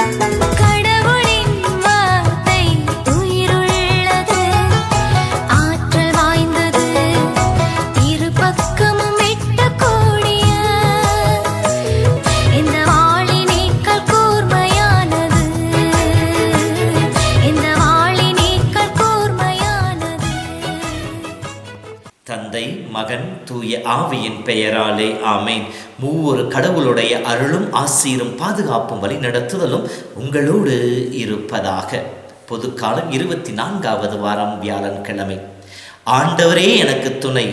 Kar தந்தை மகன் தூய ஆவியின் பெயராலே ஆமேன். மூவொரு கடவுளுடைய அருளும் ஆசீரும் பாதுகாப்பும் வழி நடத்துதலும் உங்களோடு இருப்பதாக. பொதுக்காலம் இருபத்தி நான்காவது வாரம் வியாழன்கிழமை ஆண்டவரே எனக்கு துணை.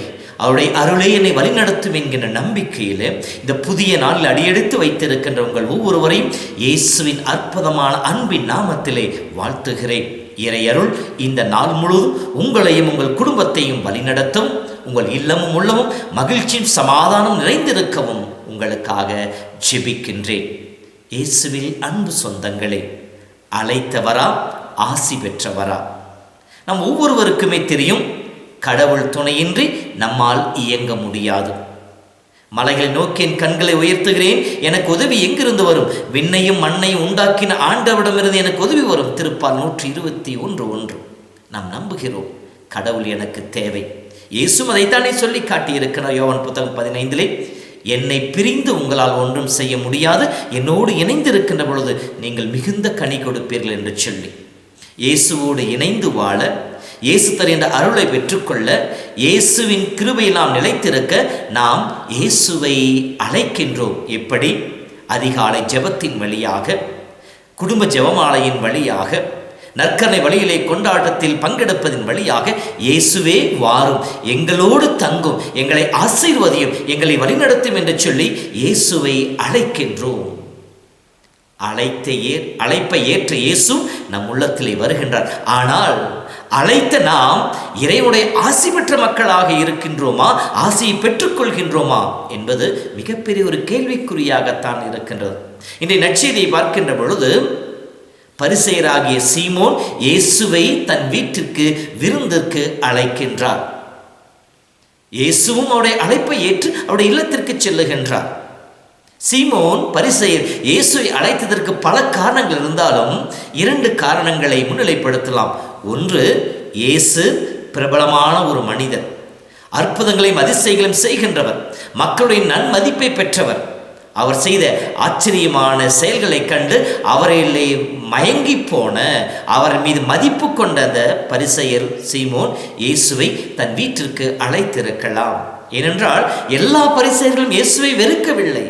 அவருடைய அருளே என்னை வழிநடத்தும் என்கின்ற நம்பிக்கையில் இந்த புதிய நாளில் அடியெடுத்து வைத்திருக்கின்ற உங்கள் ஒவ்வொருவரையும் இயேசுவின் அற்புதமான அன்பின் நாமத்திலே வாழ்த்துகிறேன். இறையருள் இந்த நாள் முழுவதும் உங்களையும் உங்கள் குடும்பத்தையும் வழிநடத்தும். உங்கள் இல்லமும் உள்ளமும் மகிழ்ச்சியும் சமாதானம் நிறைந்திருக்கவும் உங்களுக்காக ஜெபிக்கின்றேன். இயேசுவில் அன்பு சொந்தங்களே அழைத்தவரா ஆசி பெற்றவரா. நம் ஒவ்வொருவருக்குமே தெரியும் கடவுள் துணையின்றி நம்மால் இயங்க முடியாது. மலைகளை நோக்கி என் கண்களை உயர்த்துகிறேன் எனக்கு உதவி எங்கிருந்து வரும்? விண்ணையும் மண்ணையும் உண்டாக்கின ஆண்டவிடமிருந்து எனக்கு உதவி வரும்? திருப்பால் நூற்றி இருபத்தி ஒன்று ஒன்று. நாம் நம்புகிறோம் கடவுள் எனக்கு தேவை. இயேசும் அதைத்தானே சொல்லி காட்டியிருக்கிறார். யோவான் புத்தகம் பதினைந்திலே என்னை பிரிந்து உங்களால் ஒன்றும் செய்ய முடியாது. என்னோடு இணைந்திருக்கின்ற பொழுது நீங்கள் மிகுந்த கனி கொடுப்பீர்கள் என்று சொல்லி இயேசுவோடு இணைந்து வாழ இயேசு தருகின்ற அருளை பெற்றுக்கொள்ள இயேசுவின் கிருபை நாம் நிலைத்திருக்க நாம் இயேசுவை அழைக்கின்றோம். எப்படி? அதிகாலை ஜெபத்தின் வழியாக குடும்ப ஜெபமாலையின் வழியாக நற்கனை வழியிலே கொண்டாட்டத்தில் பங்கெடுப்பதன் வழியாக இயேசுவே வாரும். எங்களோடு தங்கும் எங்களை ஆசீர்வதியும் எங்களை வழிநடத்தும் என்று சொல்லி இயேசுவை அழைக்கின்றோம். அழைத்த ஏ அழைப்பை ஏற்ற இயேசு நம் உள்ளத்திலே வருகின்றார். ஆனால் அழைத்த நாம் இறைவனுடைய ஆசி பெற்ற மக்களாக இருக்கின்றோமா? ஆசியை பெற்றுக்கொள்கின்றோமா? என்பது மிகப்பெரிய ஒரு கேள்விக்குறியாகத்தான் இருக்கின்றது. இன்றைய நற்செய்தியை பார்க்கின்ற பொழுது பரிசெயராகிய சீமோன் இயேசுவை தன் வீட்டிற்கு விருந்திற்கு அழைக்கின்றார். இயேசுவும் அவருடைய அழைப்பை ஏற்று அவருடைய இல்லத்திற்கு செல்லுகின்றார். சீமோன் பரிசெயர் இயேசுவை அழைத்ததற்கு பல காரணங்கள் இருந்தாலும் இரண்டு காரணங்களை முன்னிலைப்படுத்தலாம். ஒன்று இயேசு பிரபலமான ஒரு மனிதர். அற்புதங்களையும் அதிசயங்களையும் செய்கின்றவர். மக்களுடைய நன்மதிப்பை பெற்றவர். அவர் செய்த ஆச்சரியமான செயல்களை கண்டு அவரிலே மயங்கி போன அவர் மீது மதிப்பு கொண்ட அந்த பரிசெயர் சீமோன் இயேசுவை தன் வீட்டிற்கு அழைத்திருக்கலாம். ஏனென்றால் எல்லா பரிசெயர்களும் இயேசுவை வெறுக்கவில்லை.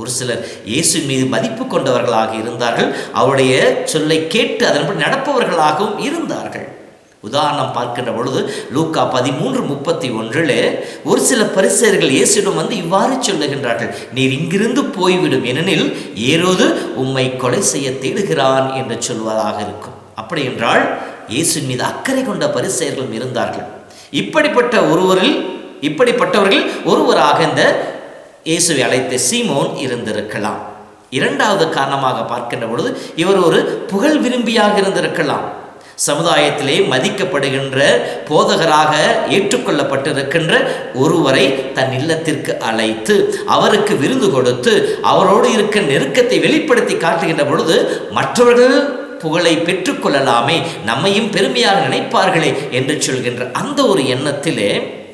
ஒரு சிலர் இயேசு மீது மதிப்பு கொண்டவர்களாக இருந்தார்கள் அவருடைய சொல்லை கேட்டு அதன்படி நடப்பவர்களாகவும் இருந்தார்கள். உதாரணம் பார்க்கின்ற பொழுது லூக்கா பதிமூன்று முப்பத்தி ஒன்றில் ஒரு சில பரிசெயர்கள் இயேசுவிடம் வந்து இவ்வாறு சொல்லுகின்றார்கள் நீர் இங்கிருந்து போய்விடும் ஏனெனில் ஏரோது உம்மை கொலை செய்ய தேடுகிறான் என்று சொல்வதாக இருக்கும். அப்படி என்றால் இயேசுவின் மீது அக்கறை கொண்ட பரிசெயர்களும் இருந்தார்கள். இப்படிப்பட்ட ஒருவரில் இப்படிப்பட்டவர்கள் ஒருவராக இந்த இயேசுவை அழைத்த சீமோன் இருந்திருக்கலாம். இரண்டாவது காரணமாக பார்க்கின்ற பொழுது இவர் ஒரு புகழ் விரும்பியாக இருந்திருக்கலாம். சமுதாயத்திலே மதிக்கப்படுகின்ற போதகராக ஏற்றுக்கொள்ளப்பட்டிருக்கின்ற ஒருவரை தன் இல்லத்திற்கு அழைத்து அவருக்கு விருந்து கொடுத்து அவரோடு இருக்க நெருக்கத்தை வெளிப்படுத்தி காட்டுகின்ற பொழுது மற்றவர்கள் புகழை பெற்றுக்கொள்ளலாமே நம்மையும் பெருமையாக நினைப்பார்களே என்று சொல்கின்ற அந்த ஒரு எண்ணத்திலே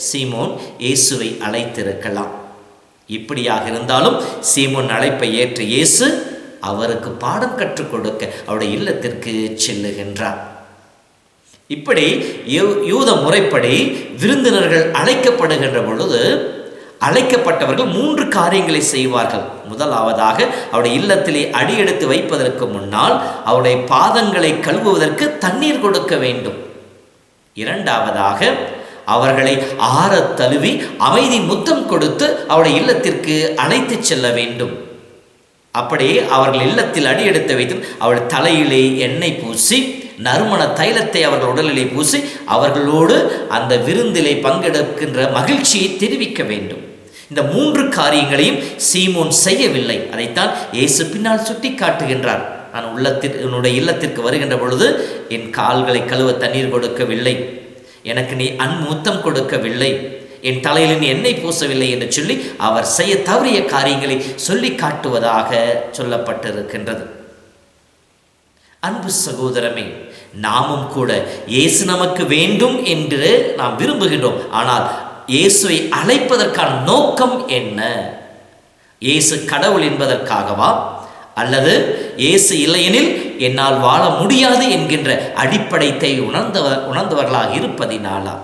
சீமோன் இயேசுவை அழைத்திருக்கலாம். இப்படியாக இருந்தாலும் சீமோன் அழைப்பை ஏற்ற இயேசு அவருக்கு பாடம் கற்றுக் கொடுக்க அவருடைய இல்லத்திற்கு செல்லுகின்றார். இப்படி யூ- யூத முறைப்படி விருந்தினர்கள் அழைக்கப்படுகின்ற பொழுது அழைக்கப்பட்டவர்கள் மூன்று காரியங்களை செய்வார்கள். முதலாவதாக அவருடைய இல்லத்திலே அடியெடுத்து வைப்பதற்கு முன்னால் அவருடைய பாதங்களை கழுவுவதற்கு தண்ணீர் கொடுக்க வேண்டும். இரண்டாவதாக அவர்களை ஆற தழுவி அமைதி முத்தம் கொடுத்து அவருடைய இல்லத்திற்கு அழைத்துச் செல்ல வேண்டும். அப்படியே அவர்கள் இல்லத்தில் அடியெடுத்து வைத்து அவள் தலையிலே எண்ணெய் பூசி நறுமண தைலத்தை அவர்கள் உடலிலே பூசி அவர்களோடு அந்த விருந்திலே பங்கெடுக்கின்ற மகிழ்ச்சியை தெரிவிக்க வேண்டும். இந்த மூன்று காரியங்களையும் சீமோன் செய்யவில்லை. அதைத்தான் இயேசு பின்னால் சுட்டி காட்டுகின்றார் நான் உள்ளத்தில் என்னுடைய இல்லத்திற்கு வருகின்ற பொழுது என் கால்களை கழுவ தண்ணீர் கொடுக்கவில்லை. எனக்கு நீ அன்முத்தம் கொடுக்கவில்லை. என் தலையில் நீ எண்ணெய் பூசவில்லை என்று சொல்லி அவர் செய்ய தவறிய காரியங்களை சொல்லி காட்டுவதாக சொல்லப்பட்டிருக்கின்றது. அன்பு சகோதரமே நாமும் கூட இயேசு நமக்கு வேண்டும் என்று நாம் விரும்புகின்றோம். ஆனால் இயேசுவை அழைப்பதற்கான நோக்கம் என்ன? இயேசு கடவுள் என்பதற்காகவா? அல்லது இயேசு இல்லையெனில் என்னால் வாழ முடியாது என்கின்ற அடிப்படைத்தை உணர்ந்தவ உணர்ந்தவர்களாக இருப்பதினாலா?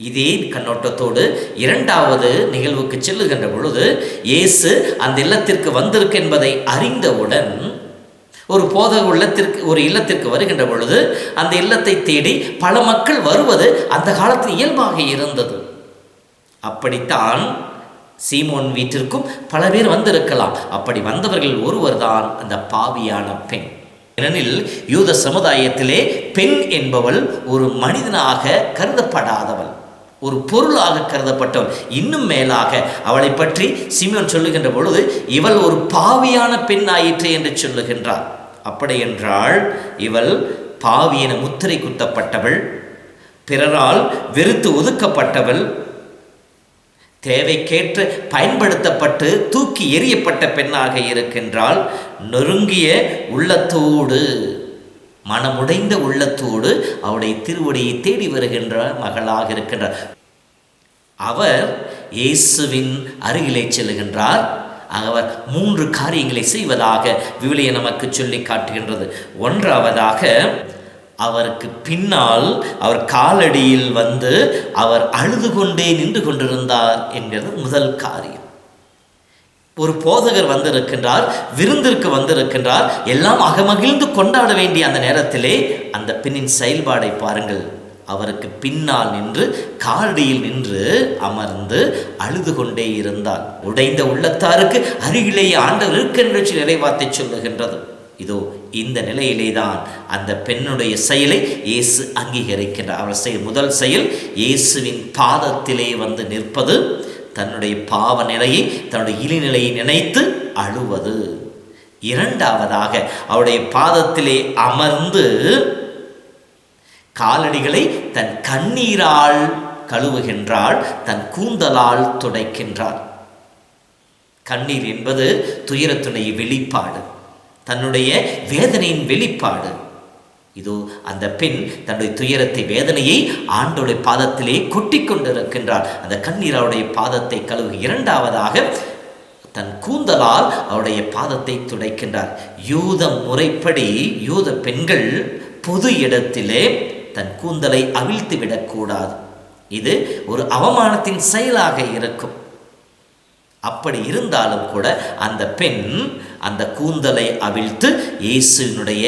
இதே கண்ணோட்டத்தோடு இரண்டாவது நிகழ்வுக்கு செல்லுகின்ற பொழுது இயேசு அந்த இல்லத்திற்கு வந்திருக்கு என்பதை அறிந்தவுடன் ஒரு போதக உள்ளத்திற்கு ஒரு இல்லத்திற்கு வருகின்ற பொழுது அந்த இல்லத்தை தேடி பல மக்கள் வருவது அந்த காலத்தில் இயல்பாக இருந்தது. அப்படித்தான் சீமோன் வீட்டிற்கும் பல பேர் வந்திருக்கலாம். அப்படி வந்தவர்கள் ஒருவர் தான் அந்த பாவியான பெண். ஏனெனில் யூத சமுதாயத்திலே பெண் என்பவள் ஒரு மனிதனாக கருதப்படாதவள். ஒரு பொருளாக கருதப்பட்டவள் இன்னும் மேலாக அவளை பற்றி சிமியோன் சொல்லுகின்ற பொழுது இவள் ஒரு பாவியான பெண் ஆயிற்று என்று சொல்லுகின்றார் அப்படி என்றால் இவள் பாவி என முத்திரை குத்தப்பட்டவள் பிறரால் வெறுத்து ஒதுக்கப்பட்டவள் தேவைக்கேற்று பயன்படுத்தப்பட்டு தூக்கி எறியப்பட்ட பெண்ணாக இருக்கின்றால் நொறுங்கிய உள்ளத்தோடு மனமுடைந்த உள்ளத்தோடு அவருடைய திருவடியை தேடி வருகின்ற மகளாக இருக்கின்றார். அவர் இயேசுவின் அருகிலே செல்லுகின்றார் அவர் மூன்று காரியங்களை செய்வதாக விவிலிய நமக்கு சொல்லி காட்டுகின்றது. ஒன்றாவதாக அவருக்கு பின்னால் அவர் காலடியில் வந்து அவர் அழுது கொண்டே நின்று கொண்டிருந்தார் என்கிறது முதல் காரியம். ஒரு போதகர் வந்திருக்கின்றார் விருந்திற்கு வந்திருக்கின்றார். எல்லாம் அகமகிழ்ந்து கொண்டாட வேண்டிய அந்த நேரத்திலே அந்த பெண்ணின் செயல்பாடை பாருங்கள். அவருக்கு பின்னால் நின்று காலடியில் நின்று அமர்ந்து அழுது கொண்டே இருந்தார். உடைந்த உள்ளத்தாருக்கு அருகிலேயே ஆண்டவர் இருக்கின்ற நிறைவாத்தை சொல்லுகின்றது. இதோ இந்த நிலையிலே தான் அந்த பெண்ணுடைய செயலை இயேசு அங்கீகரிக்கின்றார். அவர் செய்ய முதல் செயல் இயேசுவின் பாதத்திலே வந்து நிற்பது. தன்னுடைய பாவ நிலையை தன்னுடைய இழிநிலையை நினைத்து அழுவது. இரண்டாவதாக அவருடைய பாதத்திலே அமர்ந்து காலடிகளை தன் கண்ணீரால் கழுவுகின்றாள் தன் கூந்தலால் துடைக்கின்றாள். கண்ணீர் என்பது துயரத்துடைய வெளிப்பாடு தன்னுடைய வேதனையின் வெளிப்பாடு. இதோ அந்த பெண் தன்னுடைய துயரத்தை வேதனையை ஆண்டோடைய பாதத்திலே கொட்டி கொண்டிருக்கின்றார் அந்த கண்ணீர் அவருடைய பாதத்தை கழுவு இரண்டாவதாக தன் கூந்தலால் அவருடைய பாதத்தை துடைக்கின்றார். யூத முறைப்படி யூத பெண்கள் பொது இடத்திலே தன் கூந்தலை அவிழ்த்து விடக்கூடாது. இது ஒரு அவமானத்தின் செயலாக இருக்கும். அப்படி இருந்தாலும் கூட அந்த பெண் அந்த கூந்தலை அவிழ்த்து இயேசுனுடைய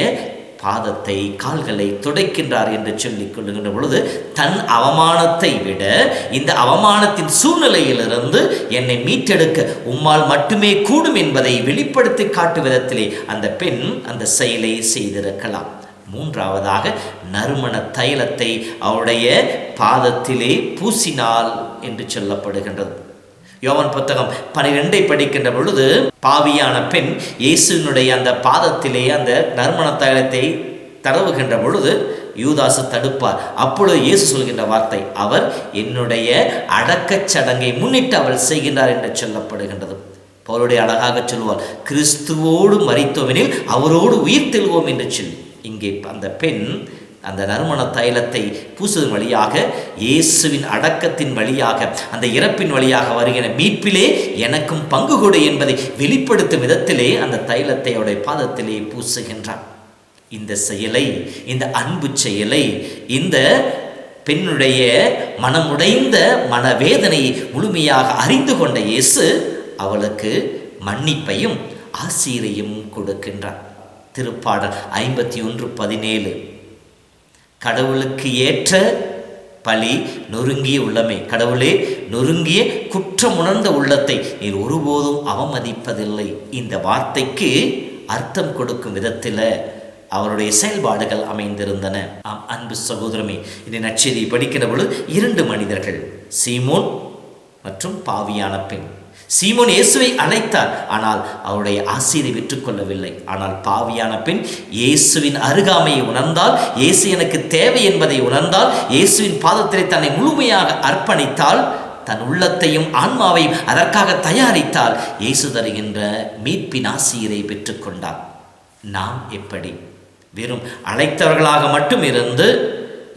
பாதத்தை கால்களை துடைக்கின்றார் என்று சொல்லிக் கொள்ளுகின்ற பொழுது தன் அவமானத்தை விட இந்த அவமானத்தின் சூழ்நிலையிலிருந்து என்னை மீட்டெடுக்க உம்மால் மட்டுமே கூடும் என்பதை வெளிப்படுத்தி காட்டும் விதத்திலே அந்த பெண் அந்த செயலை செய்திருக்கலாம். மூன்றாவதாக நறுமண தைலத்தை அவருடைய பாதத்திலே பூசினாள் என்று சொல்லப்படுகின்றது. யோவன் புத்தகம் பனிரெண்டை படிக்கின்ற பொழுது பாவியான பெண் இயேசுவினுடைய அந்த பாதத்திலே அந்த நறுமண தைலத்தை தடவுகின்ற பொழுது யூதாசு தடுப்பார். அப்பொழுது இயேசு சொல்கின்ற வார்த்தை அவர் என்னுடைய அடக்கச் சடங்கை முன்னிட்டு அவள் செய்கின்றார் என்று சொல்லப்படுகின்றது. அவருடைய அழகாக சொல்வார் கிறிஸ்துவோடு மறித்தோமெனில் அவரோடு உயிர் தெழுவோம் என்று சொல்லி. இங்கே அந்த பெண் அந்த நறுமண தைலத்தை பூசுவதன் வழியாக இயேசுவின் அடக்கத்தின் வழியாக அந்த இறப்பின் வழியாக வருகிற மீட்பிலே எனக்கும் பங்கு கொடு என்பதை வெளிப்படுத்தும் விதத்திலே அந்த தைலத்தை அவருடைய பாதத்திலே பூசுகின்றார் இந்த செயலை இந்த அன்பு செயலை இந்த பெண்ணுடைய மனமுடைந்த மனவேதனையை முழுமையாக அறிந்து கொண்ட இயேசு அவளுக்கு மன்னிப்பையும் ஆசீரையும் கொடுக்கின்றார் திருப்பாடல் ஐம்பத்தி ஒன்று பதினேழு. கடவுளுக்கு ஏற்ற பழி நொறுங்கிய உள்ளமே. கடவுளே நொறுங்கிய குற்றம் உணர்ந்த உள்ளத்தை நீர் ஒருபோதும் அவமதிப்பதில்லை. இந்த வார்த்தைக்கு அர்த்தம் கொடுக்கும் விதத்தில் அவருடைய செயல்பாடுகள் அமைந்திருந்தன. ஆம் அன்பு சகோதரமே இந்த நச்செய்தியை படிக்கிற பொழுது இரண்டு மனிதர்கள் சீமோன் மற்றும் பாவியான பெண். சீமோன் இயேசுவை அழைத்தார் ஆனால் அவருடைய ஆசிரியை விற்றுக்கொள்ளவில்லை. ஆனால் பாவியான பெண் இயேசுவின் அருகாமையை உணர்ந்தால் இயேசு எனக்கு தேவை என்பதை உணர்ந்தால் இயேசுவின் பாதத்திலே தன்னை முழுமையாக அர்ப்பணித்தால் தன் உள்ளத்தையும் ஆன்மாவையும் அதற்காக தயாரித்தால் இயேசு தருகின்ற மீட்பின் ஆசிரியரை பெற்றுக்கொண்டார். நாம் எப்படி? வெறும் அழைத்தவர்களாக மட்டும் இருந்து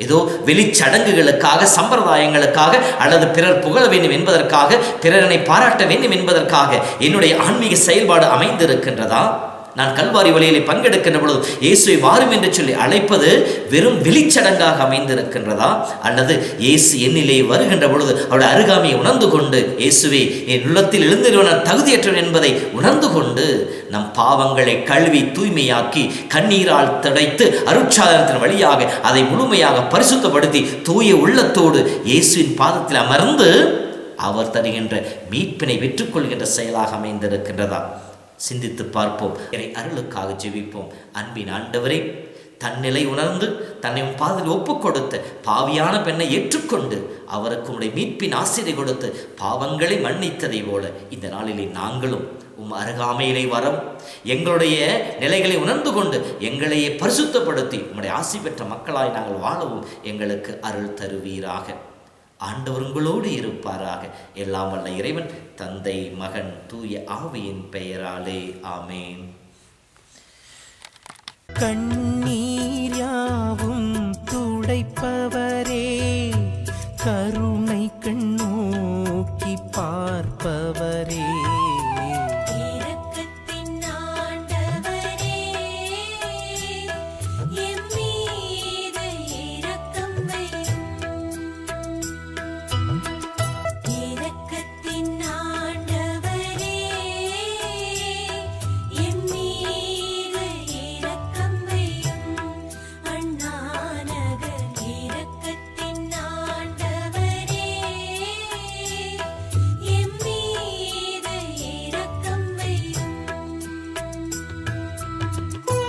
ஏதோ வெளிச்சடங்குகளுக்காக சம்பிரதாயங்களுக்காக அல்லது பிறர் புகழ வேண்டும் என்பதற்காக பிறரனை பாராட்ட வேண்டும் என்பதற்காக என்னுடைய ஆன்மீக செயல்பாடு அமைந்திருக்கின்றதா? நான் கல்வாரி வழியிலே பங்கெடுக்கின்ற பொழுது இயேசுவை வாரும் என்று சொல்லி அழைப்பது வெறும் வெளிச்சடங்காக அமைந்திருக்கின்றதா? அல்லது இயேசு என்னிலே வருகின்ற பொழுது அவருடைய அருகாமையை உணர்ந்து கொண்டு இயேசுவே என் உள்ளத்தில் எழுந்திருவன தகுதியற்றவன் என்பதை உணர்ந்து கொண்டு நம் பாவங்களை கழுவி தூய்மையாக்கி கண்ணீரால் துடைத்து அருட்சாதனத்தின் வழியாக அதை முழுமையாக பரிசுத்தப்படுத்தி தூய உள்ளத்தோடு இயேசுவின் பாதத்தில் அமர்ந்து அவர் தருகின்ற மீட்பினை வெற்றுக்கொள்கின்ற செயலாக அமைந்திருக்கின்றதா? சிந்தித்து பார்ப்போம். இறை அருளுக்காக ஜெபிப்போம். அன்பின் ஆண்டவரே தன்னிலை உணர்ந்து தன்னை உன் பாதையில் ஒப்புக் கொடுத்து பாவியான பெண்ணை ஏற்றுக்கொண்டு அவருக்கு உடைய மீட்பின் ஆசிரியை கொடுத்து பாவங்களை மன்னித்ததை போல இந்த நாளிலே நாங்களும் உம் அருகாமையிலே வரம். எங்களுடைய நிலைகளை உணர்ந்து கொண்டு எங்களையே பரிசுத்தப்படுத்தி உம்முடைய ஆசி பெற்ற மக்களாய் நாங்கள் வாழவும் எங்களுக்கு அருள் தருவீராக. ஆண்டவர் உங்களோடு இருப்பாராக. எல்லாம் வல்ல இறைவன் தந்தை மகன் தூய ஆவியின் பெயராலே. ஆமேன். கண்ணீர் யாவும் துடைப்பவர்